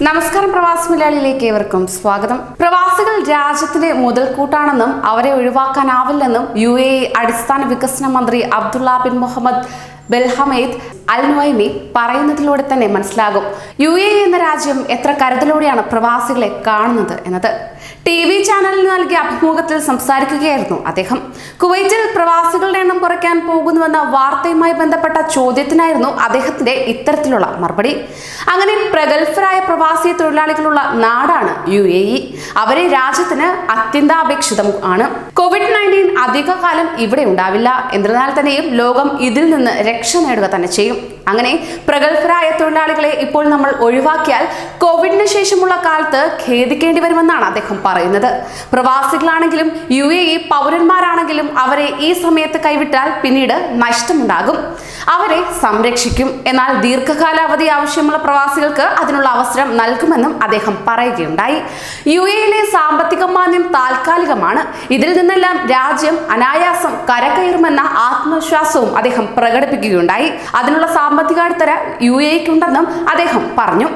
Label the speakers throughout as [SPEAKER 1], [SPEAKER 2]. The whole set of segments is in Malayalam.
[SPEAKER 1] നമസ്കാരം പ്രവാസി മലയാളിയിലേക്ക് ഏവർക്കും സ്വാഗതം. പ്രവാസികൾ രാജ്യത്തിന്റെ മുതൽക്കൂട്ടാണെന്നും അവരെ ഒഴിവാക്കാനാവില്ലെന്നും യു എ അടിസ്ഥാന വികസന മന്ത്രി Abdullah bin Mohammed Belhamed Al Nuaimi പറയുന്നതിലൂടെ തന്നെ മനസ്സിലാകും. യു എ എന്ന രാജ്യം എത്ര കരുതലോടെയാണ് പ്രവാസികളെ കാണുന്നത് എന്നത്. ടി വി ചാനലിന് നൽകിയ അഭിമുഖത്തിൽ സംസാരിക്കുകയായിരുന്നു അദ്ദേഹം. കുവൈറ്റിൽ പ്രവാസികളുടെ എണ്ണം കുറയ്ക്കാൻ പോകുന്നുവെന്ന വാർത്തയുമായി ബന്ധപ്പെട്ട ചോദ്യത്തിനായിരുന്നു അദ്ദേഹത്തിന്റെ ഇത്തരത്തിലുള്ള മറുപടി. അങ്ങനെ പ്രഗത്ഭരായ പ്രവാസി തൊഴിലാളികളുള്ള നാടാണ് യു എ ഇ. അവരെ രാജ്യത്തിന് അത്യന്താപേക്ഷിതം ആണ്. കോവിഡ് നയന്റീൻ അധികകാലം ഇവിടെ ഉണ്ടാവില്ല. എന്നിരുന്നാൽ തന്നെയും ലോകം ഇതിൽ നിന്ന് രക്ഷ നേടുക തന്നെ ചെയ്യും. അങ്ങനെ പ്രഗത്ഭരായ തൊഴിലാളികളെ ഇപ്പോൾ നമ്മൾ ഒഴിവാക്കിയാൽ കോവിഡിന് ശേഷമുള്ള കാലത്ത് ഖേദിക്കേണ്ടി വരുമെന്നാണ് അദ്ദേഹം പറയുന്നത്. പ്രവാസികളാണെങ്കിലും യു എ ഇ പൗരന്മാരാണെങ്കിലും അവരെ ഈ സമയത്ത് കൈവിട്ടാൽ പിന്നീട് നഷ്ടമുണ്ടാകും. അവരെ സംരക്ഷിക്കും. എന്നാൽ ദീർഘകാലാവധി ആവശ്യമുള്ള പ്രവാസികൾക്ക് അതിനുള്ള അവസരം നൽകുമെന്നും അദ്ദേഹം പറയുകയുണ്ടായി. യു യിലെ സാമ്പത്തിക മാന്ദ്യം താൽക്കാലികമാണ്. ഇതിൽ നിന്നെല്ലാം രാജ്യം അനായാസം കരകയറുമെന്ന ആത്മവിശ്വാസവും അദ്ദേഹം പ്രകടിപ്പിക്കുകയുണ്ടായി അതിനുള്ള സാമ്പത്തിക അടിത്തര യു എക്കുണ്ടെന്നും അദ്ദേഹം പറഞ്ഞു.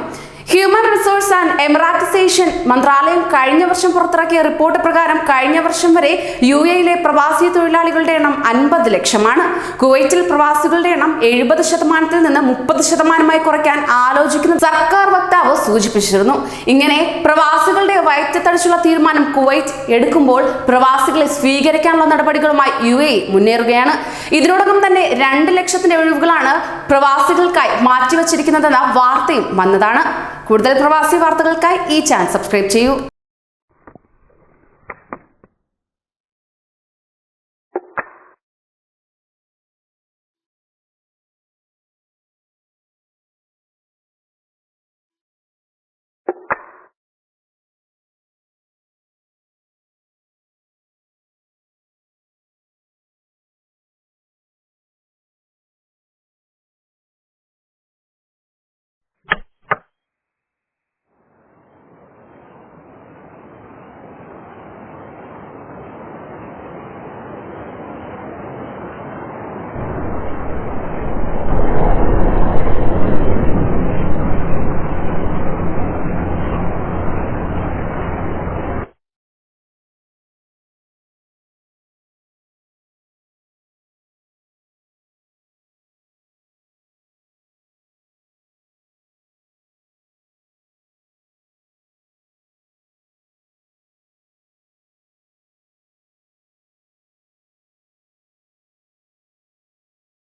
[SPEAKER 1] ഹ്യൂമൻ റിസോഴ്സ് ആൻഡ് എമറാറ്റിസേഷൻ മന്ത്രാലയം കഴിഞ്ഞ വർഷം പുറത്തിറക്കിയ റിപ്പോർട്ട് പ്രകാരം കഴിഞ്ഞ വർഷം വരെ യു എയിലെ പ്രവാസി തൊഴിലാളികളുടെ എണ്ണം അൻപത് ലക്ഷമാണ്. കുവൈറ്റിൽ പ്രവാസികളുടെ എണ്ണം എഴുപത് ശതമാനത്തിൽ നിന്ന് മുപ്പത് ശതമാനമായി കുറയ്ക്കാൻ ആലോചിക്കുന്ന സർക്കാർ വക്താവ് സൂചിപ്പിച്ചിരുന്നു. ഇങ്ങനെ പ്രവാസികളുടെ വയറ്റത്തടിച്ചുള്ള തീരുമാനം കുവൈറ്റ് എടുക്കുമ്പോൾ പ്രവാസികളെ സ്വീകരിക്കാനുള്ള നടപടികളുമായി യു എ മുന്നേറുകയാണ്. ഇതിനോടകം തന്നെ രണ്ട് ലക്ഷത്തിന്റെ ഒഴിവുകളാണ് പ്രവാസികൾക്കായി മാറ്റിവച്ചിരിക്കുന്നതെന്ന വാർത്തയും വന്നതാണ്. കൂടുതൽ പ്രവാസി വാർത്തകൾക്കായി ഈ ചാനൽ സബ്സ്ക്രൈബ് ചെയ്യൂ.